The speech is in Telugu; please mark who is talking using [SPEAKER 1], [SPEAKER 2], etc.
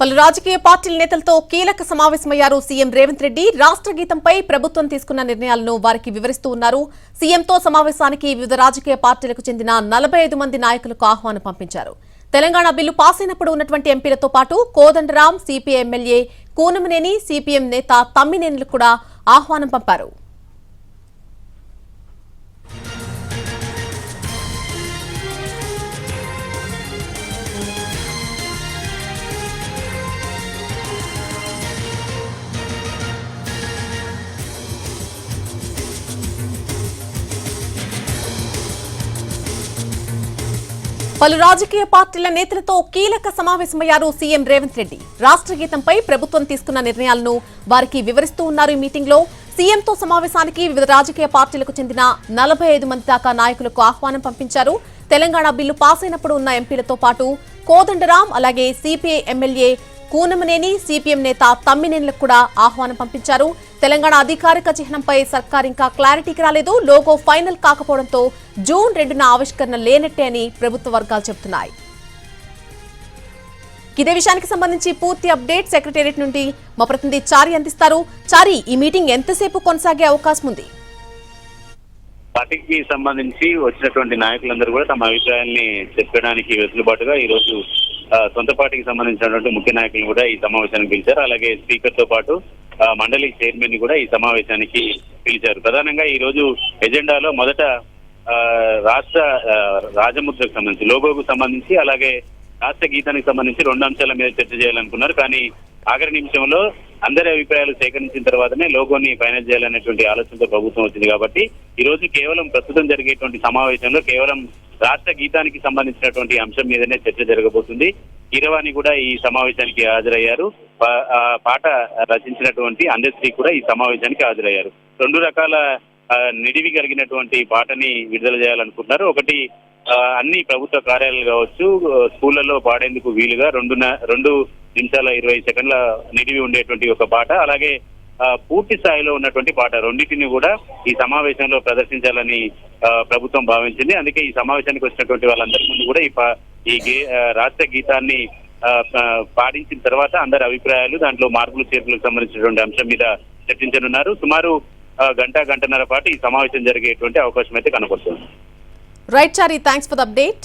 [SPEAKER 1] పలు రాజకీయ పార్టీల నేతలతో కీలక సమావేశమయ్యారు సీఎం రేవంత్ రెడ్డి. రాష్ట్ర గీతంపై ప్రభుత్వం తీసుకున్న నిర్ణయాలను వారికి వివరిస్తూ ఉన్నారు. సీఎంతో సమావేశానికి వివిధ రాజకీయ పార్టీలకు చెందిన నలభై ఐదు మంది నాయకులకు ఆహ్వానం పంపించారు. తెలంగాణ బిల్లు పాస్ అయినప్పుడు ఉన్నటువంటి ఎంపీలతో పాటు Kodandaram CPI MLA Kunamneni CPM నేత తమ్మినేనులకు కూడా ఆహ్వానం పంపారు. పలు రాజకీయ పార్టీల నేతలతో కీలక సమావేశమయ్యారు సీఎం రేవంత్ రెడ్డి. రాష్ట్ర గీతంపై ప్రభుత్వం తీసుకున్న నిర్ణయాలను వారికి వివరిస్తూ ఉన్నారు ఈ మీటింగ్లో సీఎంతో సమావేశానికి వివిధ రాజకీయ పార్టీలకు చెందిన నలభై ఐదు మంది దాకా నాయకులకు ఆహ్వానం పంపించారు. తెలంగాణ బిల్లు పాస్ అయినప్పుడు ఉన్న ఎంపీలతో పాటు కోదండరాం అలాగే సిపిఐ ఎమ్మెల్యే కూనమనేని సిపిఎం నేత తమ్మినేనులకు కూడా ఆహ్వానం పంపించారు. తెలంగాణ అధికారిక చిహ్నంపై సర్కార్ ఇంకా క్లారిటీకి రాలేదు. లోగో ఫైనల్ కాకపోవడంతో జూన్ రెండున ఆవిష్కరణ లేనట్టే అని ప్రభుత్వ వర్గాలు చెబుతున్నాయి. ఇదే విషయానికి సంబంధించి పూర్తి అప్డేట్ సెక్రటేరియట్ నుండి మా ప్రతినిధి చారి అందిస్తారు. చారి ఈ మీటింగ్ ఎంతసేపు కొనసాగే అవకాశం ఉంది?
[SPEAKER 2] పార్టీకి సంబంధించి వచ్చినటువంటి నాయకులందరూ కూడా తమ అభిప్రాయాన్ని చెప్పడానికి వెసులుబాటుగా ఈ రోజు సొంత పార్టీకి సంబంధించినటువంటి ముఖ్య నాయకులు కూడా ఈ సమావేశానికి పిలిచారు. అలాగే స్పీకర్తో పాటు మండలి చైర్మన్ కూడా ఈ సమావేశానికి పిలిచారు. ప్రధానంగా ఈ రోజు ఎజెండాలో మొదట ఆ, రాష్ట్ర రాజముద్రకు సంబంధించి లోగోకు సంబంధించి అలాగే రాష్ట్ర గీతానికి సంబంధించి రెండు అంశాల మీద చర్చ చేయాలనుకున్నారు. కానీ ఆఖరి నిమిషంలో అందరి అభిప్రాయాలు సేకరించిన తర్వాతనే లోగోని ఫైనల్ చేయాలనేటువంటి ఆలోచనతో ప్రభుత్వం వచ్చింది కాబట్టి ఈ రోజు కేవలం ప్రస్తుతం జరిగేటువంటి సమావేశంలో కేవలం రాష్ట్ర గీతానికి సంబంధించినటువంటి అంశం మీదనే చర్చ జరగబోతుంది. కీరవాణి కూడా ఈ సమావేశానికి హాజరయ్యారు. పా- ఆ పాట రచించినటువంటి అందశ్రీ కూడా ఈ సమావేశానికి హాజరయ్యారు. రెండు రకాల నిడివి కలిగినటువంటి పాటని విడుదల చేయాలనుకుంటున్నారు. ఒకటి అన్ని ప్రభుత్వ కార్యాలయాలు కావచ్చు స్కూళ్ళలో పాడేందుకు వీలుగా రెండు రెండు నిమిషాల ఇరవై సెకండ్ల నిడివి ఉండేటువంటి ఒక పాట. అలాగే పూర్తి స్థాయిలో ఉన్నటువంటి పాట రెండింటిని కూడా ఈ సమావేశంలో ప్రదర్శించాలని ప్రభుత్వం భావించింది. అందుకే ఈ సమావేశానికి వచ్చినటువంటి వాళ్ళందరి ముందు కూడా ఈ ఈ గే- రాష్ట్ర గీతాన్ని పాటించిన తర్వాత అందరి అభిప్రాయాలు దాంట్లో మార్పులు చేర్పులకు సంబంధించినటువంటి అంశం మీద చర్చించనున్నారు. సుమారు గంట గంటన్నర పాటు ఈ సమావేశం జరిగేటువంటి అవకాశం అయితే కనపడుతుంది.
[SPEAKER 1] Right sorry thanks for update